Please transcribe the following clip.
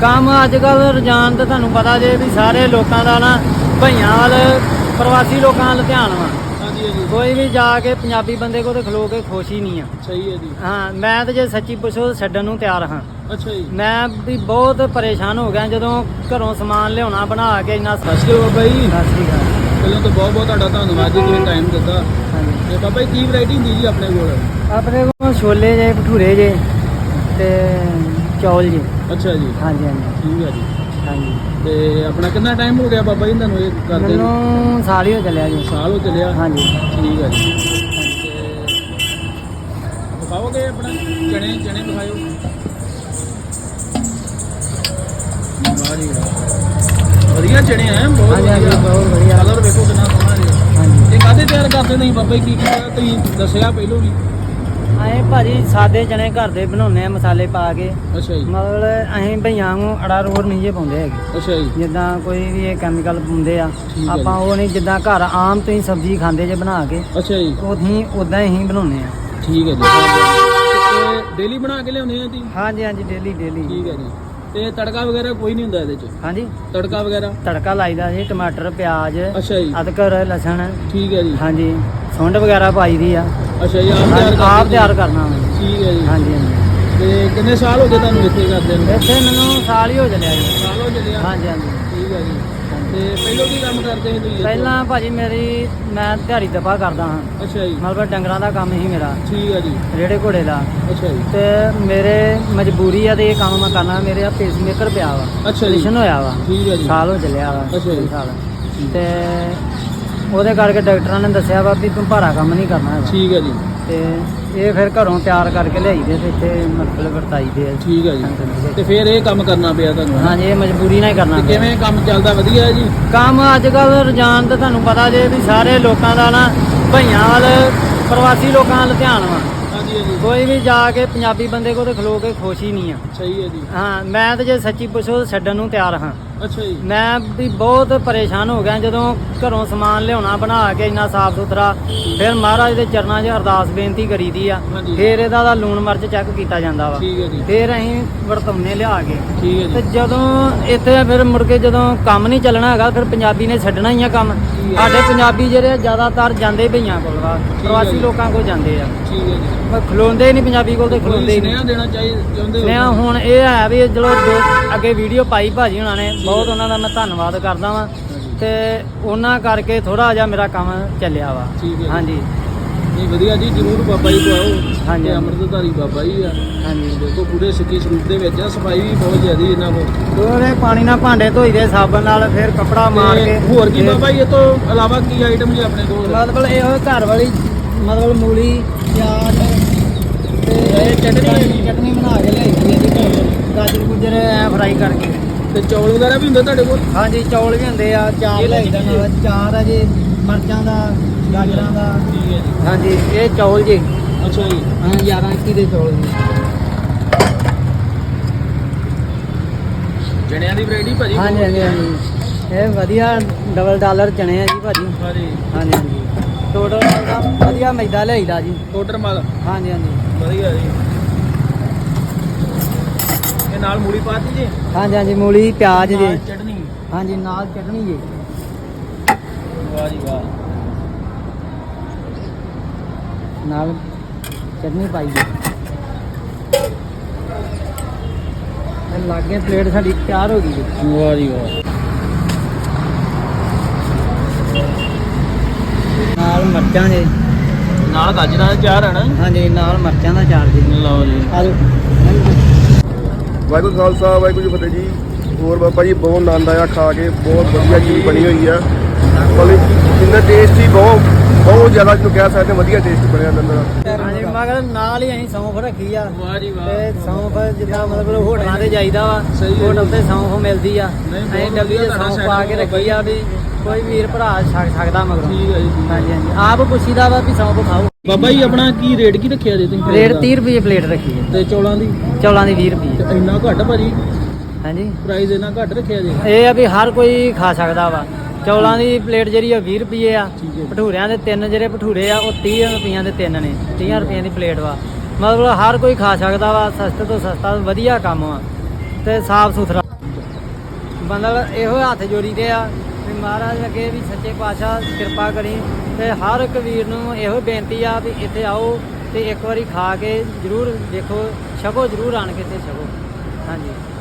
ਕੰਮ ਅੱਜ ਕੱਲ ਰੁਝਾਨ ਤਾਂ ਤੁਹਾਨੂੰ ਪਤਾ ਜੇ ਵੀ ਸਾਰੇ ਲੋਕਾਂ ਦਾ ਨਾ ਭਈਆਂ ਵੱਲ ਪ੍ਰਵਾਸੀ ਲੋਕਾਂ ਵੱਲ ਧਿਆਨ ਵਾ। ਹਾਂਜੀ ਹਾਂਜੀ। ਕੋਈ ਵੀ ਜਾ ਕੇ ਪੰਜਾਬੀ ਬੰਦੇ ਕੋਲ ਤੇ ਖਲੋ ਕੇ ਖੁਸ਼ ਹੀ ਨਹੀਂ ਆ। ਸਹੀ ਹੈ ਜੀ। ਹਾਂ ਮੈਂ ਤਾਂ ਜੇ ਸੱਚੀ ਪੁੱਛੋ ਛੱਡਣ ਨੂੰ ਤਿਆਰ ਹਾਂ। ਅੱਛਾ ਜੀ। ਮੈਂ ਵੀ ਬਹੁਤ ਪਰੇਸ਼ਾਨ ਹੋ ਗਿਆ ਜਦੋਂ ਘਰੋਂ ਸਮਾਨ ਲਿਆਉਣਾ ਬਣਾ ਕੇ ਇੰਨਾ ਸਤਿ ਸ਼੍ਰੀ ਅਕਾਲ ਬਾਬਾ ਜੀ। ਸਤਿ ਸ਼੍ਰੀ ਅਕਾਲ। ਪਹਿਲਾਂ ਤਾਂ ਬਹੁਤ ਬਹੁਤ ਤੁਹਾਡਾ ਧੰਨਵਾਦ ਜੀ ਤੁਸੀਂ ਟਾਈਮ ਦਿੱਤਾ। ਤੇ ਬਾਬਾ ਜੀ ਕੀ ਵੈਰਾਈਟੀ ਹੁੰਦੀ ਜੀ ਆਪਣੇ ਕੋਲ? ਆਪਣੇ ਕੋਲ ਛੋਲੇ ਜੇ ਭਟੂਰੇ ਜੇ ਤੇ ਚੌਲ ਜੀ। ਅੱਛਾ ਜੀ। ਹਾਂਜੀ ਹਾਂਜੀ। ਠੀਕ ਹੈ ਜੀ। ਹਾਂਜੀ। ਤੇ ਆਪਣਾ ਕਿੰਨਾ ਟਾਈਮ ਹੋ ਗਿਆ ਬਾਬਾ ਜੀ ਤੁਹਾਨੂੰ ਇਹ ਕਰਦੇ ਨੂੰ? ਮੈਨੂੰ ਸਾਲ ਹੀ ਹੋ ਚੱਲਿਆ ਜੀ। ਸਾਲ ਹੋ ਚੱਲਿਆ? ਹਾਂਜੀ। ਠੀਕ ਹੈ ਜੀ। ਤੇ ਦਿਖਾਓਗੇ ਆਪਣਾ? ਚਣੇ ਚਣੇ ਦਿਖਾਇਓ ਵਾਹ ਜੀ ਵਾਹ। ਵਧੀਆ ਚਣੇ ਆ ਬਹੁਤ ਹਾਂਜੀ, ਹਾਂਜੀ, ਵਧੀਆ ਬਹੁਤ ਵਧੀਆ। ਕਲਰ ਵੇਖੋ ਕਿੰਨਾ ਸੋਹਣਾ ਜੀ। ਹਾਂਜੀ। ਇਹ ਕਾਹਦੇ ਤਿਆਰ ਕਰਦੇ ਨਹੀਂ ਬਾਬਾ ਜੀ? ਕੀ ਕੀ ਤੁਸੀਂ ਦੱਸਿਆ ਪਹਿਲੋਂ ਵੀ। ਆਏ ਭਾਜੀ ਸਾਦੇ ਚਣੇ ਘਰ ਦੇ ਬਣਾਉਨੇ ਆ ਮਸਾਲੇ ਪਾ ਕੇ। ਅੱਛਾ ਜੀ। ਮਤਲਬ ਅਸੀਂ ਭਈਆਂ ਨੂੰ ਅੜਾ ਰੋਰ ਨਹੀਂ ਜੇ ਪਾਉਂਦੇ ਹੈਗੇ। ਅੱਛਾ ਜੀ। ਜਿੱਦਾਂ ਕੋਈ ਵੀ ਇਹ ਕੈਮੀਕਲ ਪਾਉਂਦੇ ਆ ਠੀਕ ਆਪਾਂ ਉਹ ਨਹੀਂ ਜਿੱਦਾਂ ਘਰ ਆਮ ਤੁਸੀਂ ਸਬਜ਼ੀ ਖਾਂਦੇ ਜੇ ਬਣਾ ਕੇ ਅੱਛਾ ਜੀ। ਉਹੀਂ ਉਦਾਂ ਹੀ ਬਣਾਉਨੇ ਆ। ਠੀਕ ਹੈ ਜੀ। ਤੇ ਡੇਲੀ ਬਣਾ ਕੇ ਲਿਆਉਂਦੇ ਆ ਜੀ ਹਾਂਜੀ ਹਾਂਜੀ ਡੇਲੀ ਡੇਲੀ ਠੀਕ ਹੈ ਜੀ। ਤੇ ਤੜਕਾ ਵਗੈਰਾ ਕੋਈ ਨਹੀਂ ਹੁੰਦਾ ਇਹਦੇ ਚ? ਹਾਂਜੀ। ਤੜਕਾ ਵਗੈਰਾ? ਤੜਕਾ ਲਾਈਦਾ ਜੀ ਟਮਾਟਰ ਪਿਆਜ਼ ਅੱਛਾ ਜੀ। ਅਦਰਕ ਲਸਣ। ਠੀਕ ਹੈ ਜੀ। ਹਾਂਜੀ ਸੁੰਡ ਵਗੈਰਾ ਪਾਈ ਦੀ ਆ। ਅੱਛਾ ਜੀ ਆਪ ਤਿਆਰ ਹਾਂਜੀ, ਕਰਦੇ ਆਪ ਜੀ? ਤਿਆਰ ਕਰਨਾ। ਠੀਕ ਹੈ ਜੀ। ਹਾਂਜੀ ਹਾਂਜੀ। ਤੇ ਕਿੰਨੇ ਸਾਲ ਹੋ ਗਏ ਤੁਹਾਨੂੰ ਇੱਥੇ ਕਰਦੇ ਨੂੰ ਇੱਥੇ ਮੈਨੂੰ ਸਾਲ ਹੀ ਹੋ ਚੱਲਿਆ ਜੀ। ਸਾਲ ਹੋ ਚੱਲਿਆ। ਹਾਂਜੀ ਹਾਂਜੀ। ਠੀਕ ਹੈ ਜੀ। ਤੇ ਪਹਿਲਾਂ ਕੀ ਕੰਮ ਕਰਦੇ ਸੀ ਤੁਸੀਂ? ਪਹਿਲਾਂ ਭਾਜੀ ਮੇਰੀ ਮੈਂ ਦਿਹਾੜੀ ਦਫਾ ਕਰਦਾ ਹਾਂ। ਅੱਛਾ ਜੀ। ਮਤਲਬ ਡੰਗਰਾਂ ਦਾ ਕੰਮ ਹੀ ਮੇਰਾ। ਠੀਕ ਹੈ ਜੀ। ਰੇੜੇ ਘੋੜੇ ਦਾ। ਅੱਛਾ ਜੀ। ਤੇ ਮੇਰੇ ਮਜਬੂਰੀ ਆ ਤੇ ਇਹ ਕੰਮ ਮੈਂ ਕਰਨਾ ਮੇਰੇ ਆ ਪੇਸਮੇਕਰ ਪਿਆ ਵਾ। ਅੱਛਾ ਜੀ। ਹੋਇਆ ਵਾ। ਠੀਕ ਹੈ ਜੀ। ਸਾਲ ਹੋ ਚੱਲਿਆ ਵਾ। ਅੱਛਾ ਜੀ। ਸਾਲ। ਤੇ ਉਹਦੇ ਕਰਕੇ ਡਾਕਟਰਾਂ ਨੇ ਦੱਸਿਆ ਵਾ ਵੀ ਤੂੰ ਭਾਰਾ ਕੰਮ ਨਹੀਂ ਕਰਨਾ ਹੈਗਾ। ਠੀਕ ਹੈ ਜੀ। ਤੇ ਇਹ ਫਿਰ ਘਰੋਂ ਤਿਆਰ ਕਰਕੇ ਲਿਆਈ ਦੇ ਤੇ ਇੱਥੇ ਮਤਲਬ ਵਰਤਾਈ ਦੇ ਆ। ਠੀਕ ਹੈ ਜੀ। ਤੇ ਫਿਰ ਇਹ ਕੰਮ ਕਰਨਾ ਪਿਆ ਤੁਹਾਨੂੰ ਹਾਂਜੀ ਇਹ ਮਜਬੂਰੀ ਨਾਲ ਹੀ ਕਰਨਾ ਤੇ ਪਿਆ। ਕਿਵੇਂ ਕੰਮ ਚੱਲਦਾ ਵਧੀਆ ਹੈ ਜੀ? ਕੰਮ ਅੱਜ ਕੱਲ ਰੁਝਾਨ ਤਾਂ ਤੁਹਾਨੂੰ ਪਤਾ ਜੇ ਵੀ ਸਾਰੇ ਲੋਕਾਂ ਦਾ ਨਾ ਭਈਆਂ ਵੱਲ ਪ੍ਰਵਾਸੀ ਲੋਕਾਂ ਵੱਲ ਧਿਆਨ ਵਾ। ਹਾਂਜੀ ਕੋਈ ਵੀ ਜਾ ਕੇ ਪੰਜਾਬੀ ਬੰਦੇ ਕੋਲ ਤੇ ਖਲੋ ਕੇ ਖੁਸ਼ ਹੀ ਨਹੀਂ ਆ। ਸਹੀ ਹੈ ਜੀ। ਹਾਂ ਮੈਂ ਤਾਂ ਜੇ ਸੱਚੀ ਪੁੱਛੋ ਤਾਂ ਛੱਡਣ ਨੂੰ ਤਿਆਰ ਹਾਂ। ਅੱਛਾ ਜੀ। ਮੈਂ ਵੀ ਬਹੁਤ ਪਰੇਸ਼ਾਨ ਹੋ ਗਿਆ ਜਦੋਂ ਘਰੋਂ ਸਮਾਨ ਲਿਆਉਣਾ ਬਣਾ ਕੇ ਇੰਨਾ ਸਾਫ਼ ਸੁਥਰਾ ਫਿਰ ਮਹਾਰਾਜ ਦੇ ਚਰਨਾਂ 'ਚ ਅਰਦਾਸ ਬੇਨਤੀ ਕਰੀਦੀ ਆ ਹਾਂਜੀ। ਫਿਰ ਇਹਦਾ ਦਾ ਲੂਣ ਮਿਰਚ ਚੈੱਕ ਕੀਤਾ ਜਾਂਦਾ ਵਾ। ਠੀਕ ਹੈ ਜੀ। ਫਿਰ ਅਸੀਂ ਵਰਤੌਨੇ ਲਿਆ ਕੇ। ਠੀਕ ਹੈ ਤੇ ਜੀ ਜਦੋਂ ਇੱਥੇ ਫਿਰ ਮੁੜ ਕੇ ਜਦੋਂ ਕੰਮ ਨਹੀਂ ਚੱਲਣਾ ਹੈਗਾ ਫਿਰ ਪੰਜਾਬੀ ਨੇ ਛੱਡਣਾ ਹੀ ਆ ਕੰਮ। ਠੀਕ ਹੈ। ਸਾਡੇ ਪੰਜਾਬੀ ਜਿਹੜੇ ਆ ਜ਼ਿਆਦਾਤਰ ਜਾਂਦੇ ਭਈਆਂ ਕੋਲ ਵਾ। ਹੈ ਪ੍ਰਵਾਸੀ ਜੀ। ਲੋਕਾਂ ਕੋਲ ਜਾਂਦੇ ਆ। ਠੀਕ ਹੈ ਜੀ। ਪਰ ਖਲੋਂਦੇ ਨਹੀਂ ਪੰਜਾਬੀ ਕੋਲ ਤੇ ਖਲੋਂਦੇ ਹੀ ਨਹੀਂ। ਸੁਨੇਹਾ ਦੇਣਾ ਚਾਹੀਦਾ ਚਾਹੁੰਦੇ ਹੋ ਹੁਣ ਇਹ ਹੈ ਵੀ ਚਲੋ ਜੋ ਅੱਗੇ ਵੀਡੀਓ ਪਾਈ ਭਾਜੀ ਹੁਣਾਂ ਨੇ। ਬਹੁਤ ਉਹਨਾਂ ਦਾ ਮੈਂ ਧੰਨਵਾਦ ਕਰਦਾ ਵਾਂ। ਤੇ ਉਹਨਾਂ ਕਰਕੇ ਥੋੜਾ ਜਿਹਾ ਮੇਰਾ ਕੰਮ ਚੱਲਿਆ ਵਾ। ਠੀਕ ਹੈ ਜੀ। ਹਾਂਜੀ। ਨਹੀਂ ਵਧੀਆ ਜੀ ਜਰੂਰ ਬਾਬਾ ਜੀ ਕੋ ਆਓ। ਹਾਂਜੀ। ਤੇ ਅੰਮ੍ਰਿਤਧਾਰੀ ਬਾਬਾ ਜੀ ਆ। ਹਾਂਜੀ। ਦੇਖੋ ਪੂਰੇ ਸਿੱਖੀ ਸਰੂਪ ਦੇ ਵਿੱਚ ਆ ਸਫ਼ਾਈ ਵੀ ਬਹੁਤ ਜ਼ਿਆਦੀ ਇਹਨਾਂ ਕੋਲ। ਦੋਰੇ ਪਾਣੀ ਨਾਲ ਭਾਂਡੇ ਧੋਈਦੇ ਸਾਬਣ ਨਾਲ ਫਿਰ ਕੱਪੜਾ ਮਾਰ ਕੇ ਹੋਰ ਕੀ ਬਾਬਾ ਜੀ ਇਹ ਤੋਂ ਇਲਾਵਾ ਕੀ ਆਈਟਮ ਜੀ ਆਪਣੇ ਕੋਲ? ਮਤਲਬ ਇਹੋ ਘਰ ਵਾਲੀ ਮਤਲਬ ਮੂਲੀ ਪਿਆਜ਼ ਤੇ ਇਹ ਚਟਨੀ ਚਟਨੀ। ਬਣਾ ਕੇ ਹੈ। ਜੀ ਗਾਜਰ ਗੁਜਰ ਐ ਫਰਾਈ ਕਰਕੇ। ਤੇ ਚੌਲ ਵਗੈਰਾ ਵੀ ਹੁੰਦੇ ਤੁਹਾਡੇ ਕੋਲ? ਹਾਂਜੀ ਚੌਲ ਵੀ ਹੁੰਦੇ ਆ ਚਾਰ ਲੈ ਲਈ ਦਾ ਜੀ। ਨਾਲ ਚਾਰ ਆ ਜੀ ਮਿਰਚਾਂ ਦਾ ਗਾਜਰਾਂ ਦਾ। ਠੀਕ ਹੈ ਜੀ। ਹਾਂਜੀ ਇਹ ਚੌਲ ਜੀ। ਅੱਛਾ ਜੀ। ਹਾਂ 11 21 ਦੇ ਚੌਲ ਜੀ। ਚਣਿਆਂ ਦੀ ਵੈਰਾਈਟੀ ਭਾਜੀ ਹਾਂਜੀ ਹਾਂਜੀ ਹਾਂਜੀ। ਇਹ ਵਧੀਆ ਡਬਲ ਡਾਲਰ ਚਣੇ ਆ ਜੀ ਭਾਜੀ। ਹਾਂਜੀ। ਹਾਂਜੀ ਟੋਟਲ ਦਾ ਵਧੀਆ ਮੈਦਾ ਲਿਆਈਦਾ ਜੀ। ਟੋਟਰ ਮਾਲ। ਹਾਂਜੀ ਹਾਂਜੀ। ਵਧੀਆ ਜੀ। ਇਹ ਨਾਲ ਮੂਲੀ ਪਾਤੀ ਜੀ? ਹਾਂਜੀ ਹਾਂਜੀ ਮੂਲੀ ਪਿਆਜ਼ ਜੀ। ਨਾਲ ਚਟਨੀ। ਹਾਂਜੀ ਨਾਲ ਚਟਨੀ ਜੀ। ਵਾਹ ਜੀ ਵਾਹ। ਨਾਲ ਚਟਨੀ ਪਾਈ ਜੀ। ਇਹ ਲਾਗੇ ਪਲੇਟ ਸਾਡੀ ਤਿਆਰ ਹੋ ਗਈ ਜੀ। ਵਾਹ ਜੀ ਵਾਹ। ਨਾਲ ਮਿਰਚਾਂ ਜੀ। ਨਾਲ ਗਾਜਰਾਂ ਦਾ ਚਾਰ ਹੈ ਨਾ? ਹਾਂਜੀ ਨਾਲ ਮਿਰਚਾਂ ਦਾ ਚਾਰ ਜੀ। ਲਓ ਜੀ। ਆਲੂ। ਵਾਹਿਗੁਰੂ ਖਾਲਸਾ ਵਾਹਿਗੁਰੂ ਜੀ ਫਤਿਹ ਜੀ। ਹੋਰ ਬਾਬਾ ਜੀ ਬਹੁਤ ਆਨੰਦ ਆਇਆ ਖਾ ਕੇ ਬਹੁਤ ਵਧੀਆ ਚੀਜ਼ ਬਣੀ ਹੋਈ ਆ। ਮਤਲਬ ਜਿੰਨਾ ਟੇਸਟੀ ਬਹੁਤ ਬਹੁਤ ਜ਼ਿਆਦਾ ਜਿਹਨੂੰ ਕਹਿ ਸਕਦੇ ਹਾਂ, ਵਧੀਆ ਟੇਸਟ ਬਣਿਆ ਦਾ ਹਾਂਜੀ ਮਗਰ ਨਾਲ ਹੀ ਅਸੀਂ ਸੌਂਫ ਰੱਖੀ ਆ। ਵਾਹ ਜੀ ਵਾਹ। ਤੇ ਸੌਂਫ ਜਿੱਦਾਂ ਮਤਲਬ ਹੋਟਲਾਂ ਤੇ ਜਾਈਦਾ ਵਾ ਸਹੀ ਹੈ ਹੋਟਲ ਜੀ। ਤੇ ਸੌਂਫ ਮਿਲਦੀ ਆ। ਨਹੀਂ, ਬਹੁਤ ਅਸੀਂ ਡੱਬੀ 'ਚ ਵਧੀਆ ਤੁਹਾਡਾ ਸੌਂਫ ਪਾ ਕੇ setup ਰੱਖੀ ਆ ਵੀ ਕੋਈ ਵੀਰ ਭਰਾ ਛਕ ਸਕਦਾ ਮਗਰੋਂ। ਠੀਕ ਹੈ ਜੀ ਠੀਕ ਹੈ। ਹਾਂਜੀ ਹਾਂਜੀ। ਆਪ ਪੁੱਛੀਦਾ ਵਾ ਵੀ ਸੌਂਫ ਖਾਓ। ਬਾਬਾ ਜੀ ਆਪਣਾ ਕੀ ਰੇਟ ਕੀ ਰੱਖਿਆ ਜੇ ਤੁਸੀਂ? ਰੇਟ 30 ਰੁਪਏ ਪਲੇਟ ਰੱਖੀ ਹੈ। ਤੇ ਚੌਲਾਂ ਦੀ? ਚੌਲਾਂ ਦੀ 20 ਰੁਪਏ। ਇੰਨਾ ਘੱਟ ਭਾਜੀ? ਹਾਂਜੀ। ਪ੍ਰਾਈਸ ਇੰਨਾ ਘੱਟ ਰੱਖਿਆ ਜੇ। ਇਹ ਆ ਵੀ ਹਰ ਕੋਈ ਖਾ ਸਕਦਾ ਵਾ। ਚੌਲਾਂ ਦੀ ਪਲੇਟ ਜਿਹੜੀ ਆ 20 ਰੁਪਏ ਆ। ਭਟੂਰਿਆਂ ਦੇ ਤਿੰਨ ਜਿਹੜੇ ਭਟੂਰੇ ਆ ਉਹ 30 ਰੁਪਈਆਂ ਦੇ ਤਿੰਨ ਨੇ 30 ਰੁਪਈਆਂ ਦੀ ਪਲੇਟ ਵਾ। ਮਤਲਬ ਹਰ ਕੋਈ ਖਾ ਸਕਦਾ ਵਾ ਸਸਤੇ ਤੋਂ ਸਸਤਾ ਵਧੀਆ ਕੰਮ ਆ। ਤੇ ਸਾਫ਼ ਸੁਥਰਾ। ਮਤਲਬ ਇਹੋ ਹੱਥ ਜੋੜੀ ਦੇ ਆ ਵੀ ਮਹਾਰਾਜ ਅੱਗੇ ਵੀ ਸੱਚੇ ਪਾਤਸ਼ਾਹ ਕਿਰਪਾ ਕਰੀ ਤੇ ਹਰ ਇੱਕ ਵੀਰ ਨੂੰ ਇਹੋ ਬੇਨਤੀ ਆ ਵੀ ਇੱਥੇ ਆਓ ਤੇ ਇੱਕ ਵਾਰੀ ਖਾ ਕੇ ਜਰੂਰ ਦੇਖੋ ਛਕੋ ਜਰੂਰ ਆਣ ਕੇ ਤੇ ਛਕੋ ਹਾਂਜੀ।